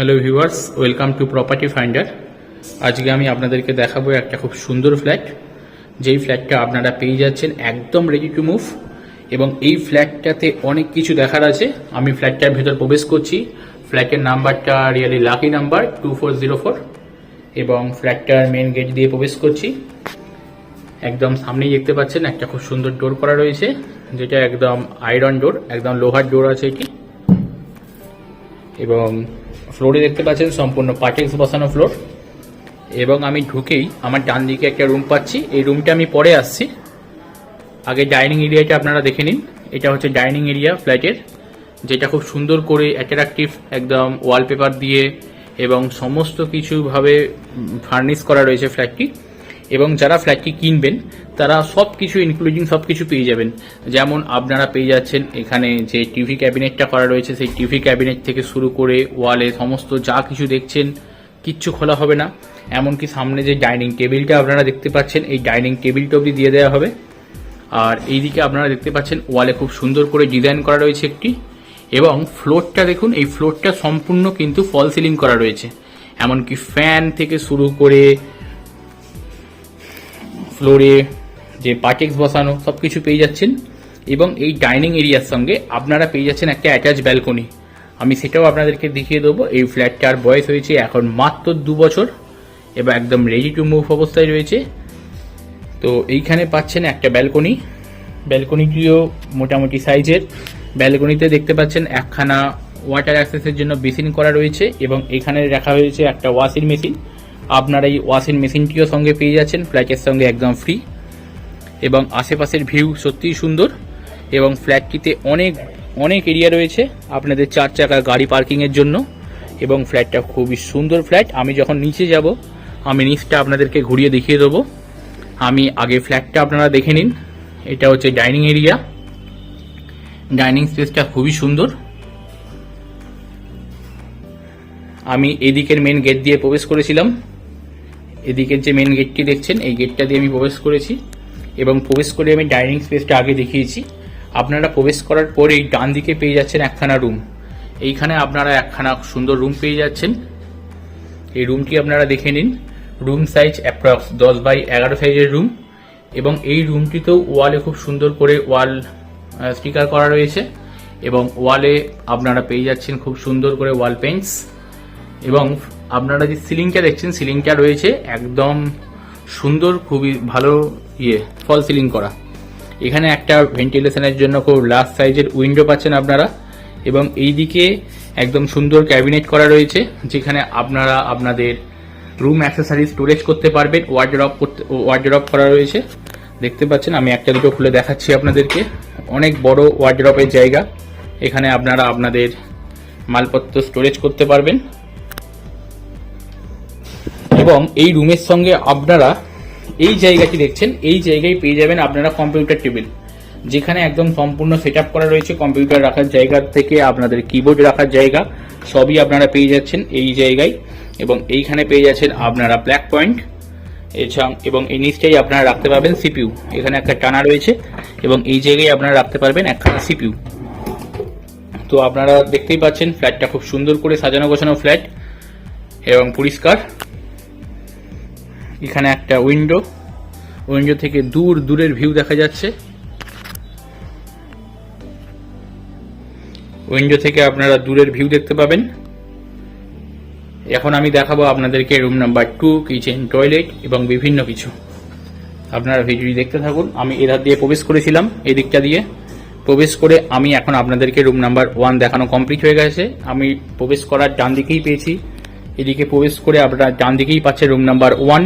Hello viewers welcome to property finder আজকে আমি আপনাদেরকে দেখাবো একটা খুব সুন্দর ফ্ল্যাট যেই ফ্ল্যাটটা আপনারা পেয়ে যাচ্ছেন একদম রেডি টু মুভ এবং এই ফ্ল্যাটটাতে অনেক কিছু দেখার আছে। আমি ফ্ল্যাটটার ভেতর প্রবেশ করছি। ফ্ল্যাটের নাম্বারটা really lucky number two four zero four এবং ফ্ল্যাটটার মেন গেট দিয়ে প্রবেশ করছি। একদম সামনেই দেখতে পাচ্ছেন একটা খুব সুন্দর ডোর করা রয়েছে, যেটা একদম আয়রন ডোর একদম লোহার ডোর আছে এটি। এবং ফ্লোরে দেখতে পাচ্ছেন সম্পূর্ণ পার্টেক্স বসানো ফ্লোর এবং আমি ঢুকেই আমার ডান দিকে একটা রুম পাচ্ছি। এই রুমটা আমি পরে আসছি। আগে ডাইনিং এরিয়াটা আপনারা দেখে নিন। এটা হচ্ছে ডাইনিং এরিয়া ফ্ল্যাটের যেটা খুব সুন্দর করে অ্যাট্রাকটিভ একদম ওয়ালপেপার দিয়ে এবং সমস্ত কিছুভাবে ফার্নিশ করা রয়েছে ফ্ল্যাটটি এবং যারা ফ্ল্যাটটি কিনবেন, তারা সব কিছু ইনক্লুডিং সব কিছু পেয়ে যাবেন। যেমন আপনারা পেয়ে যাচ্ছেন এখানে যে টিভি ক্যাবিনেটটা করা রয়েছে, সেই টিভি ক্যাবিনেট থেকে শুরু করে ওয়ালে সমস্ত যা কিছু দেখছেন, কিচ্ছু খোলা হবে না। এমনকি সামনে যে ডাইনিং টেবিলটা আপনারা দেখতে পাচ্ছেন, এই ডাইনিং টেবিলটা অবধি দিয়ে দেওয়া হবে। আর এইদিকে আপনারা দেখতে পাচ্ছেন ওয়ালে খুব সুন্দর করে ডিজাইন করা রয়েছে একটি। এবং ফ্লোরটা দেখুন, এই ফ্লোরটা সম্পূর্ণ কিন্তু ফল সিলিং করা রয়েছে। এমনকি ফ্যান থেকে শুরু করে ফ্লোরে যে পার্টেক্স বসানো সব কিছু পেয়ে যাচ্ছেন। এবং এই ডাইনিং এরিয়ার সঙ্গে আপনারা পেয়ে যাচ্ছেন একটা অ্যাটাচ ব্যালকনি আমি সেটাও আপনাদেরকে দেখিয়ে দেবো। এই ফ্ল্যাটটার বয়স হয়েছে এখন মাত্র দু বছর। এবং একদম রেডি টু মুভ অবস্থায় রয়েছে। তো এইখানে পাচ্ছেন একটা ব্যালকনি ব্যালকনিটিও মোটামুটি সাইজের। ব্যালকনিতে দেখতে পাচ্ছেন একখানা ওয়াটার অ্যাক্সেসের জন্য বেসিন করা রয়েছে। এবং এখানে রাখা হয়েছে একটা ওয়াশিং মেশিন আপনারা এই ওয়াশিং মেশিনটিও সঙ্গে পেয়ে যাচ্ছেন, ফ্ল্যাটের সঙ্গে একদম ফ্রি এবং আশেপাশের ভিউ সত্যিই সুন্দর এবং ফ্ল্যাটটিতে অনেক অনেক এরিয়া রয়েছে আপনাদের চার চাকা গাড়ি পার্কিংয়ের জন্য। এবং ফ্ল্যাটটা খুবই সুন্দর ফ্ল্যাট আমি যখন নিচে যাব, আমি নিচটা আপনাদেরকে ঘুরিয়ে দেখিয়ে দেবো। আমি আগে ফ্ল্যাটটা আপনারা দেখে নিন। এটা হচ্ছে ডাইনিং এরিয়া ডাইনিং স্পেসটা খুবই সুন্দর। আমি এদিকের মেন গেট দিয়ে প্রবেশ করেছিলাম। এদিকের যে মেন গেটটি দেখছেন, এই গেটটা দিয়ে আমি প্রবেশ করেছি এবং প্রবেশ করে আমি ডাইনিং স্পেসটা আগে দেখিয়েছি। আপনারা প্রবেশ করার পরেই ডান দিকে পেয়ে যাচ্ছেন একখানা রুম এইখানে আপনারা একখানা সুন্দর রুম পেয়ে যাচ্ছেন। এই রুমটি আপনারা দেখে নিন। রুম সাইজ অ্যাপ্রক্স দশ বাই এগারো সাইজের রুম এবং এই রুমটিতেও ওয়ালে খুব সুন্দর করে ওয়াল স্টিকার করা রয়েছে এবং ওয়ালে আপনারা পেয়ে যাচ্ছেন খুব সুন্দর করে ওয়াল পেন্টস এবং আপনারা যে সিলিংটা দেখছেন সিলিংটা রয়েছে একদম সুন্দর, খুবই ভালো ইয়ে ফল সিলিং করা। এখানে একটা ভেন্টিলেশনের জন্য খুব লার্জ সাইজের উইন্ডো পাচ্ছেন আপনারা এবং এই দিকে একদম সুন্দর ক্যাবিনেট করা রয়েছে, যেখানে আপনারা আপনাদের রুম অ্যাক্সেসরি স্টোরেজ করতে পারবেন ওয়ার্ড্রপ করতে ওয়ার্ড্রপ করা রয়েছে। দেখতে পাচ্ছেন, আমি একটা দুটো খুলে দেখাচ্ছি আপনাদেরকে। অনেক বড় ওয়ার্ড্রপের জায়গা। এখানে আপনারা আপনাদের মালপত্র স্টোরেজ করতে পারবেন। এবং এই রুমের সঙ্গে আপনারা এই জায়গাটি দেখছেন, এই জায়গায় পেয়ে যাবেন আপনারা কম্পিউটার টেবিল যেখানে একদম সম্পূর্ণ সেট করা রয়েছে কম্পিউটার রাখার জায়গা থেকে আপনাদের কিবোর্ড রাখার জায়গা, সবই আপনারা পেয়ে যাচ্ছেন এই জায়গায় এবং এইখানে পেয়ে যাচ্ছেন আপনারা ব্ল্যাক পয়েন্ট এছাড়া এবং এই নিচটাই আপনারা রাখতে পারবেন সিপিউ এখানে একটা টানা রয়েছে এবং এই জায়গায় আপনারা রাখতে পারবেন একখানা সিপিউ তো আপনারা দেখতেই পাচ্ছেন ফ্ল্যাটটা খুব সুন্দর করে সাজানো গোছানো ফ্ল্যাট এবং পরিষ্কার। এখানে একটা উইন্ডো উইন্ডো থেকে দূর, দূরের ভিউ দেখা যাচ্ছে। উইন্ডো থেকে আপনারা দূরের ভিউ দেখতে পাবেন। এখন আমি দেখাবো আপনাদেরকে room number two kitchen toilet এবং বিভিন্ন কিছু। আপনারা ভিডিওটি দেখতে থাকুন। আমি এধার দিয়ে প্রবেশ করেছিলাম, এই দিকটা দিয়ে। প্রবেশ করে আমি এখন আপনাদেরকে রুম নাম্বার ওয়ান দেখানো কমপ্লিট হয়ে গেছে। আমি প্রবেশ করার ডান দিকেই পেয়েছি। এদিকে প্রবেশ করে আপনারা ডান দিকেই পাচ্ছেন রুম নাম্বার ওয়ান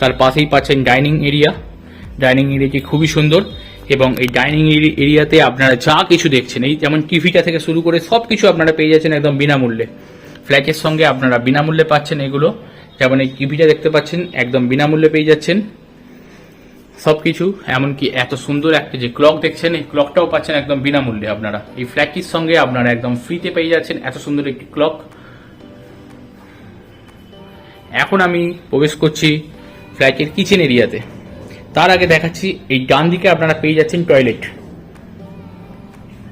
তার পাশেই পাচ্ছেন ডাইনিং এরিয়া ডাইনিং এরিয়াটি খুবই সুন্দর এবং এই ডাইনিং এরিয়াতে আপনারা যা কিছু দেখছেন, এই যেমন টিভিটা থেকে শুরু করে সব কিছু আপনারা পেয়ে যাচ্ছেন একদম বিনামূল্যে। ফ্ল্যাটের সঙ্গে আপনারা বিনামূল্যে পাচ্ছেন এগুলো। যেমন এই টিভিটা দেখতে পাচ্ছেন, একদম বিনামূল্যে পেয়ে যাচ্ছেন। সব কিছু এমনকি এত সুন্দর একটা যে ক্লক দেখছেন, এই ক্লকটাও পাচ্ছেন একদম বিনামূল্যে আপনারা। এই ফ্ল্যাটটির সঙ্গে আপনারা একদম ফ্রিতে পেয়ে যাচ্ছেন, এত সুন্দর একটি ক্লক এখন আমি প্রবেশ করছি ফ্ল্যাটের কিচেন এরিয়াতে তার আগে দেখাচ্ছি, এই ডান দিকে আপনারা পেয়ে যাচ্ছেন টয়লেট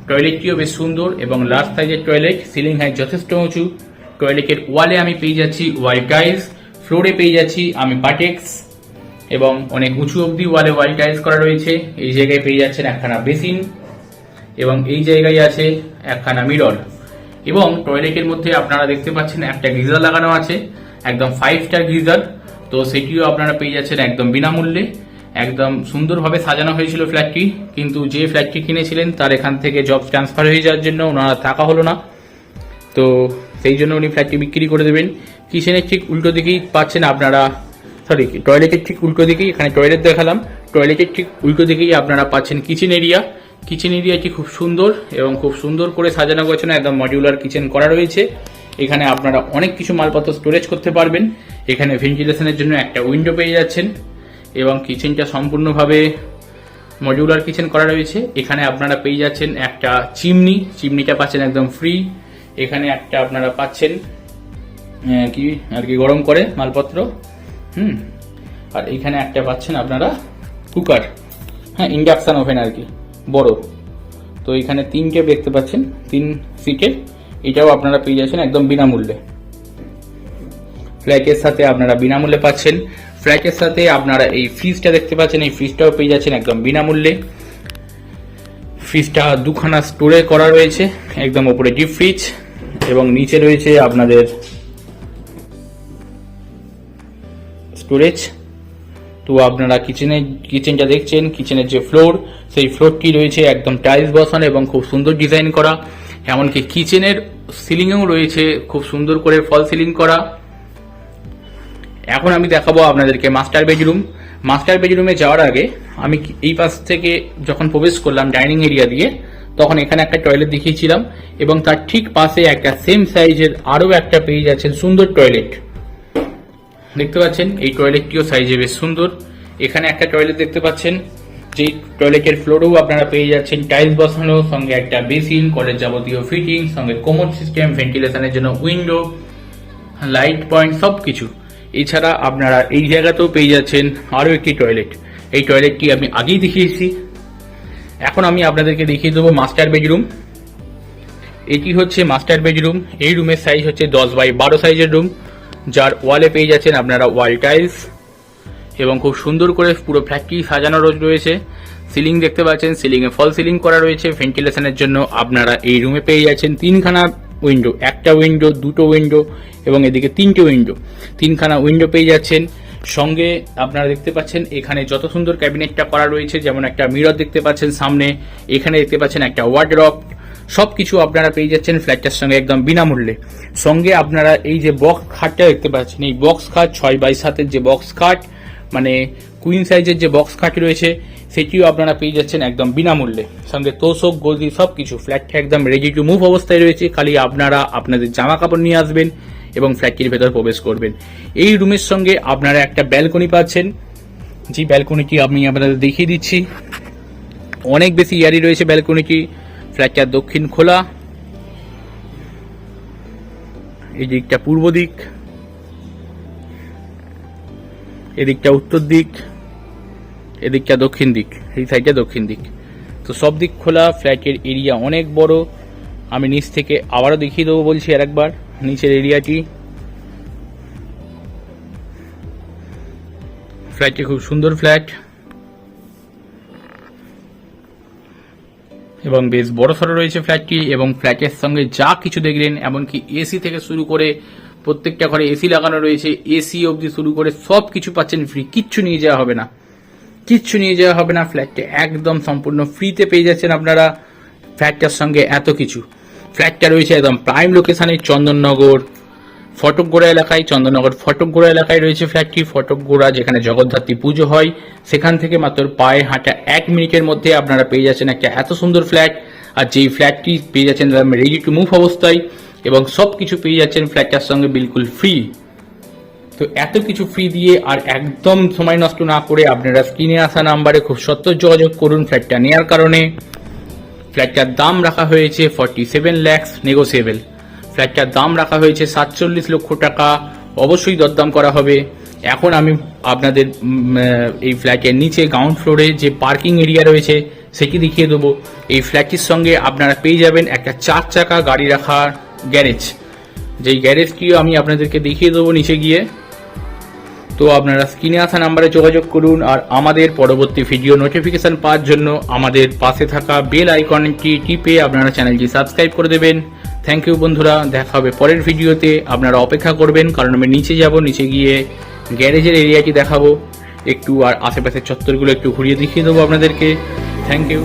টয়লেটটিও বেশ সুন্দর এবং লার্জ সাইজের টয়লেট সিলিং হাইট যথেষ্ট উঁচু। টয়লেটের ওয়ালে আমি পেয়ে যাচ্ছি ওয়াল টাইলস ফ্লোরে পেয়ে যাচ্ছি আমি বাটেক্স এবং অনেক উঁচু অবধি ওয়ালে ওয়াল টাইলস করা রয়েছে। এই জায়গায় পেয়ে যাচ্ছেন একখানা বেসিন এবং এই জায়গায় আছে একখানা মিরর এবং টয়লেটের মধ্যে আপনারা দেখতে পাচ্ছেন একটা গিজার লাগানো আছে। একদম ফাইভ স্টার গিজার তো সেটিও আপনারা পেয়ে যাচ্ছেন একদম বিনামূল্যে। একদম সুন্দরভাবে সাজানো হয়েছিল ফ্ল্যাটটি কিন্তু যে ফ্ল্যাটটি কিনেছিলেন তার এখান থেকে জব ট্রান্সফার হয়ে যাওয়ার জন্য ওনারা থাকা হলো না। তো সেই জন্য উনি ফ্ল্যাটটি বিক্রি করে দেবেন। কিচেনের ঠিক উল্টো দিকেই পাচ্ছেন আপনারা সরি টয়লেটের ঠিক উল্টো দিকেই, এখানে টয়লেট দেখালাম। টয়লেটের ঠিক উল্টো দিকেই আপনারা পাচ্ছেন কিচেন এরিয়া কিচেন এরিয়াটি খুব সুন্দর এবং খুব সুন্দর করে সাজানো গোছানো, একদম মডিউলার কিচেন করা রয়েছে। এখানে আপনারা অনেক কিছু মালপত্র স্টোরেজ করতে পারবেন। এখানে ভেন্টিলেশনের জন্য একটা উইন্ডো পেয়ে যাচ্ছেন এবং কিচেনটা সম্পূর্ণভাবে মডিউলার কিচেন করা রয়েছে। এখানে আপনারা পেয়ে যাচ্ছেন একটা চিমনি চিমনিটা পাচ্ছেন একদম ফ্রি এখানে একটা আপনারা পাচ্ছেন কি আর কি গরম করে মালপত্র। হুম, আর এখানে একটা পাচ্ছেন আপনারা কুকার হ্যাঁ ইন্ডাকশান ওভেন আর কি, বড়। তো এখানে তিনটে দেখতে পাচ্ছেন, তিন সিটের এটাও আপনারা পেয়ে যাচ্ছেন একদম বিনামূল্যে। ফ্ল্যাটের সাথে আপনারা বিনামূল্যে পাচ্ছেন। ফ্ল্যাটের সাথে আপনারা এই ফ্রিজটা দেখতে পাচ্ছেন, এই ফ্রিজটাও পেয়ে যাচ্ছেন একদম বিনামূল্যে। ফ্রিজটা দুখানা স্টোরে করা রয়েছে, একদম ওপরে ডিপ ফ্রিজ এবং নিচে রয়েছে আপনাদের স্টোরেজ তো আপনারা কিচেনের কিচেনটা দেখছেন কিচেনের যে ফ্লোর সেই ফ্লোরটি রয়েছে একদম টাইলস বসানো এবং খুব সুন্দর ডিজাইন করা। এমনকি কিচেনের সিলিংয়েও রয়েছে খুব সুন্দর করে ফল সিলিং করা। এখন আমি দেখাবো আপনাদেরকে মাস্টার বেডরুম মাস্টার বেডরুমে যাওয়ার আগে আমি এই পাশ থেকে যখন প্রবেশ করলাম ডাইনিং এরিয়া দিয়ে, তখন এখানে একটা টয়লেট দেখিয়েছিলাম এবং তার ঠিক পাশে একটা সেম সাইজের আরও একটা পেয়ে যাচ্ছেন সুন্দর টয়লেট দেখতে পাচ্ছেন? এই টয়লেটটিও সাইজে বেশ সুন্দর। এখানে একটা টয়লেট দেখতে পাচ্ছেন? যেই টয়লেটের ফ্লোরেও আপনারা পেয়ে যাচ্ছেন টাইলস বসানো, সঙ্গে একটা বেসিন কলের যাবতীয় ফিটিং সঙ্গে কোমর সিস্টেম ভেন্টিলেশনের জন্য উইন্ডো লাইট পয়েন্ট সব কিছু এছাড়া আপনারা এই জায়গাতেও পেয়ে যাচ্ছেন আরও একটি টয়লেট এই টয়লেটটি আমি আগেই দেখিয়েছি। এখন আমি আপনাদেরকে দেখিয়ে দেবো মাস্টার বেডরুম এটি হচ্ছে মাস্টার বেডরুম এই রুমের সাইজ হচ্ছে দশ বাই বারো সাইজের রুম যার ওয়ালে পেয়ে যাচ্ছেন আপনারা ওয়াল টাইলস এবং খুব সুন্দর করে পুরো ফ্ল্যাটটি সাজানো রয়েছে। সিলিং দেখতে পাচ্ছেন সিলিংয়ে ফল সিলিং করা রয়েছে। ভেন্টিলেশনের জন্য আপনারা এই রুমে পেয়ে যাচ্ছেন তিনখানা উইন্ডো একটা উইন্ডো দুটো উইন্ডো এবং এদিকে তিনটে উইন্ডো তিনখানা উইন্ডো পেয়ে যাচ্ছেন। সঙ্গে আপনারা দেখতে পাচ্ছেন, এখানে যত সুন্দর ক্যাবিনেটটা করা রয়েছে, যেমন একটা মিরর দেখতে পাচ্ছেন সামনে, এখানে দেখতে পাচ্ছেন একটা ওয়ার্ড্রপ সবকিছু আপনারা পেয়ে যাচ্ছেন ফ্ল্যাটটার সঙ্গে একদম বিনামূল্যে। সঙ্গে আপনারা এই যে বক্স খাটটা দেখতে পাচ্ছেন, এই বক্স খাট, ছয় বাই সাতের যে বক্স খাট মানে কুইন সাইজের যে বক্স খাট রয়েছে, সেটিও আপনারা পেয়ে যাচ্ছেন একদম বিনামূল্যে। সঙ্গে তোষক গদি সব কিছু ফ্ল্যাটটা একদম রেডি টু মুভ অবস্থায় রয়েছে। খালি আপনারা আপনাদের জামা কাপড় নিয়ে আসবেন এবং ফ্ল্যাটটির ভেতর প্রবেশ করবেন। এই রুমের সঙ্গে আপনারা একটা ব্যালকনি পাচ্ছেন। যে ব্যালকনিটি আমি আপনাদের দেখিয়ে দিচ্ছি। অনেক বেশি ইয়ারি রয়েছে ব্যালকনিটি ফ্ল্যাটটার দক্ষিণ খোলা। এই দিকটা পূর্ব দিক। এদিকটা উত্তর দিক, এদিকটা দক্ষিণ দিক, এই সাইডটা দক্ষিণ দিক। তো সব দিক খোলা ফ্ল্যাটের এরিয়া অনেক বড়। আমি নিচ থেকে আবারও দেখিয়ে দেবো বলছি আর একবার নিচের এরিয়াটি ফ্ল্যাটটি খুব সুন্দর ফ্ল্যাট এবং বেশ বড় সড়ো রয়েছে ফ্ল্যাটটি এবং ফ্ল্যাটের সঙ্গে যা কিছু দেখলেন, এমনকি এসি থেকে শুরু করে প্রত্যেকটা ঘরে এসি লাগানো রয়েছে এসি অবধি শুরু করে সব কিছু পাচ্ছেন ফ্রি কিচ্ছু নিয়ে যাওয়া হবে না। কিচ্ছু নিয়ে যাওয়া হবে না ফ্ল্যাটটা একদম সম্পূর্ণ ফ্রিতে পেয়ে যাচ্ছেন আপনারা ফ্ল্যাটটার সঙ্গে এত কিছু। ফ্ল্যাটটা রয়েছে একদম প্রাইম লোকেশনে চন্দননগর, ফটকগোড়া এলাকায়, চন্দননগর ফটকগোড়া এলাকায় রয়েছে ফ্ল্যাটটি ফটকগোড়া যেখানে জগদ্ধাত্রী পুজো হয়। সেখান থেকে মাত্র পায়ে হাঁটা এক মিনিটের মধ্যে আপনারা পেয়ে যাচ্ছেন একটা এত সুন্দর ফ্ল্যাট আর যেই ফ্ল্যাটটি পেয়ে যাচ্ছেন রেডি টু মুভ অবস্থায় এবং সব কিছু পেয়ে যাচ্ছেন ফ্ল্যাটটার সঙ্গে বিলকুল ফ্রি তো এত কিছু ফ্রি দিয়ে আর একদম সময় নষ্ট না করে আপনারা স্ক্রিনে আসা নাম্বারে খুব সত্তর যোগাযোগ করুন ফ্ল্যাটটা নেওয়ার কারণে। ফ্ল্যাটটার দাম রাখা হয়েছে ফর্টি সেভেন ল্যাক্স নেগোসিয়েবল ফ্ল্যাটটার দাম রাখা হয়েছে সাতচল্লিশ লক্ষ টাকা, অবশ্যই দরদাম করা হবে। এখন আমি আপনাদের এই ফ্ল্যাটের নিচে গ্রাউন্ড ফ্লোরে যে পার্কিং এরিয়া রয়েছে, সেটি দেখিয়ে দেবো। এই ফ্ল্যাটটির সঙ্গে আপনারা পেয়ে যাবেন একটা চার চাকা গাড়ি রাখার গ্যারেজ। যেই গ্যারেজটিও আমি আপনাদেরকে দেখিয়ে দেবো নিচে গিয়ে। তো আপনারা স্ক্রিনে আসা নাম্বারে যোগাযোগ করুন আর আমাদের পরবর্তী ভিডিও নোটিফিকেশান পাওয়ার জন্য আমাদের পাশে থাকা বেল আইকনটি টিপে আপনারা চ্যানেলটি সাবস্ক্রাইব করে দেবেন। থ্যাংক ইউ বন্ধুরা, দেখা হবে পরের ভিডিওতে। আপনারা অপেক্ষা করবেন, কারণ আমি নিচে যাব, নিচে গিয়ে গ্যারেজের এরিয়াটি দেখাবো। একটু আর আশেপাশের চত্বরগুলো একটু ঘুরিয়ে দেখিয়ে দেবো আপনাদেরকে। Thank you